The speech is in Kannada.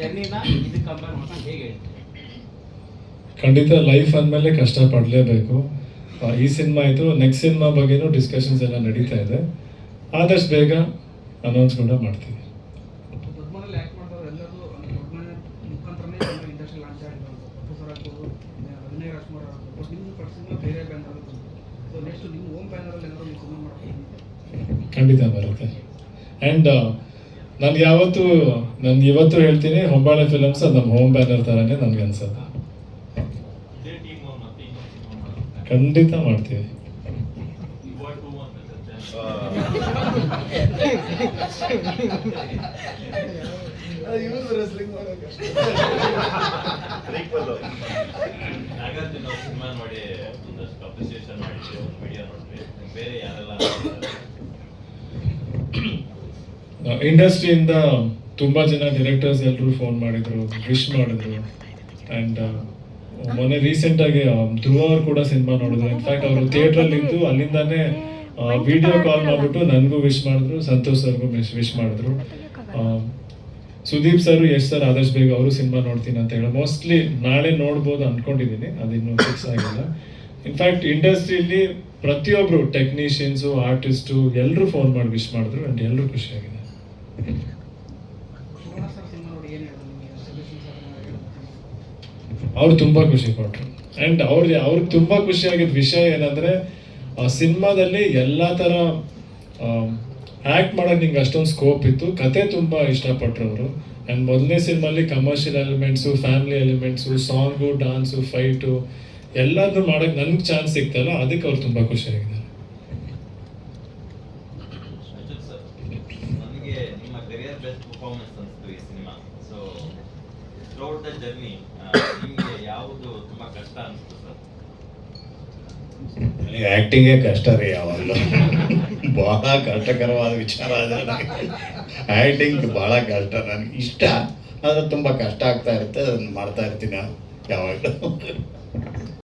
ಜರ್ನಿನ ಇದಕ್ಕೆ ಕಂಪೇರ್ ಮಾಡ್ಕೊಂಡು ಹೇಗೆ ಹೇಳ್ತೀರಿ? ಖಂಡಿತ ಲೈಫ್ ಅಂದಮೇಲೆ ಕಷ್ಟ ಪಡಲೇಬೇಕು. ಈ ಸಿನಿಮಾ ಇದ್ರು ನೆಕ್ಸ್ಟ್ ಸಿನಿಮಾ ಬಗ್ಗೆನೂ ಡಿಸ್ಕಷನ್ಸ್ ಎಲ್ಲ ನಡೀತಾ ಇದೆ. ಆದಷ್ಟು ಬೇಗ ಅನೌನ್ಸ್ ಕೂಡ ಮಾಡ್ತೀವಿ. ಖಂಡಿತ ಬರುತ್ತೆ. ಆ್ಯಂಡ್ ನಾನು ಯಾವತ್ತು ನಾನು ಇವತ್ತು ಹೇಳ್ತೀನಿ, ಹೊಂಬಾಳೆ ಫಿಲಮ್ಸ್ ಅದು ನಮ್ಮ ಹೋಮ್ ಬ್ಯಾನರ್ ಥರನೇ ನನಗೆ ಅನ್ಸುತ್ತೆ. ಖಂಡಿತ ಮಾಡ್ತೀವಿ. ಸಿನಿಮಾ ಬೇರೆ ಯಾರೆಲ್ಲ ಇಂಡಸ್ಟ್ರಿಯಿಂದ ತುಂಬ ಜನ ಡೈರೆಕ್ಟರ್ಸ್ ಎಲ್ಲರೂ ಫೋನ್ ಮಾಡಿದ್ರು ವಿಶ್ ಮಾಡಿದ್ರು. ಆ್ಯಂಡ್ ಮೊನ್ನೆ ರೀಸೆಂಟಾಗಿ ಧ್ರುವ ಅವ್ರು ಕೂಡ ಸಿನಿಮಾ ನೋಡಿದ್ರು. ಇನ್ಫ್ಯಾಕ್ಟ್ ಅವರು ಥಿಯೇಟ್ರಲ್ಲಿ ಇದ್ದು ಅಲ್ಲಿಂದಾನೇ ವಿಡಿಯೋ ಕಾಲ್ ಮಾಡಿಬಿಟ್ಟು ನನಗೂ ವಿಶ್ ಮಾಡಿದ್ರು, ಸಂತೋಷ್ ಸರ್ಗೂ ವಿಶ್ ವಿಶ್ ಮಾಡಿದ್ರು. ಸುದೀಪ್ ಸರ್, ಯಶ್ ಸರ್ ಆದಷ್ಟು ಬೇಗ ಅವರು ಸಿನಿಮಾ ನೋಡ್ತೀನಿ ಅಂತ ಹೇಳಿ. ಮೋಸ್ಟ್ಲಿ ನಾಳೆ ನೋಡ್ಬೋದು ಅನ್ಕೊಂಡಿದ್ದೀನಿ ಅದಿನ್ನೂ ಫಿಕ್ಸ್ ಆಗಿಲ್ಲ. ಇನ್ಫ್ಯಾಕ್ಟ್ ಇಂಡಸ್ಟ್ರಿಯಲ್ಲಿ ಪ್ರತಿಯೊಬ್ಬರು ಟೆಕ್ನಿಷಿಯನ್ಸು ಆರ್ಟಿಸ್ಟು ಎಲ್ಲರೂ ಫೋನ್ ಮಾಡಿ ವಿಶ್ ಮಾಡಿದ್ರು. ಆ್ಯಂಡ್ ಎಲ್ಲರೂ ಖುಷಿಯಾಗಿದೆ ಅವ್ರು ತುಂಬ ಖುಷಿ ಪಟ್ರು. ಆ್ಯಂಡ್ ಅವ್ರಿಗೆ ಅವ್ರಿಗೆ ತುಂಬ ಖುಷಿಯಾಗಿದ್ದ ವಿಷಯ ಏನಂದರೆ, ಆ ಸಿನಿಮಾದಲ್ಲಿ ಎಲ್ಲ ಥರ ಆ್ಯಕ್ಟ್ ಮಾಡೋಕೆ ನಿಂಗೆ ಅಷ್ಟೊಂದು ಸ್ಕೋಪ್ ಇತ್ತು. ಕತೆ ತುಂಬ ಇಷ್ಟಪಟ್ರು ಅವರು. ಆ್ಯಂಡ್ ಮೊದಲನೇ ಸಿನಿಮಾಲಿ commercial elements family elements song dance fight ಎಲ್ಲದನ್ನು ಮಾಡೋಕ್ಕೆ ನನಗೆ ಚಾನ್ಸ್ ಸಿಗ್ತಲ್ಲ ಅದಕ್ಕೆ ಅವ್ರು ತುಂಬ ಖುಷಿಯಾಗಿದ್ದಾರೆ ಅರ್ಜುನ್ ಸರ್ ನನಗೆ ನಿಮ್ಮ ಕರಿಯರ್ ಬೆಸ್ಟ್ ಪರ್ಫಾರ್ಮೆನ್ಸ್ ಅನಿಸ್ತು ಈ cinema so throughout the journey ನಿಮಗೆ ಯಾವುದು ತುಂಬ ಕಷ್ಟ ಅನಿಸ್ತು ಸರ್? ನನಗೆ ಕಷ್ಟ ರೀ ಯಾವಾಗಲೂ. ಭಾಳ ಕಷ್ಟಕರವಾದ ವಿಚಾರ ನನಗೆ ಆ್ಯಕ್ಟಿಂಗ್ ಭಾಳ ಕಷ್ಟ. ನನಗೆ ಇಷ್ಟ. ಆದರೆ ತುಂಬ ಕಷ್ಟ ಆಗ್ತಾ ಇರುತ್ತೆ. ಅದನ್ನು ಮಾಡ್ತಾ ಇರ್ತೀನಿ ಯಾವಾಗಲೂ.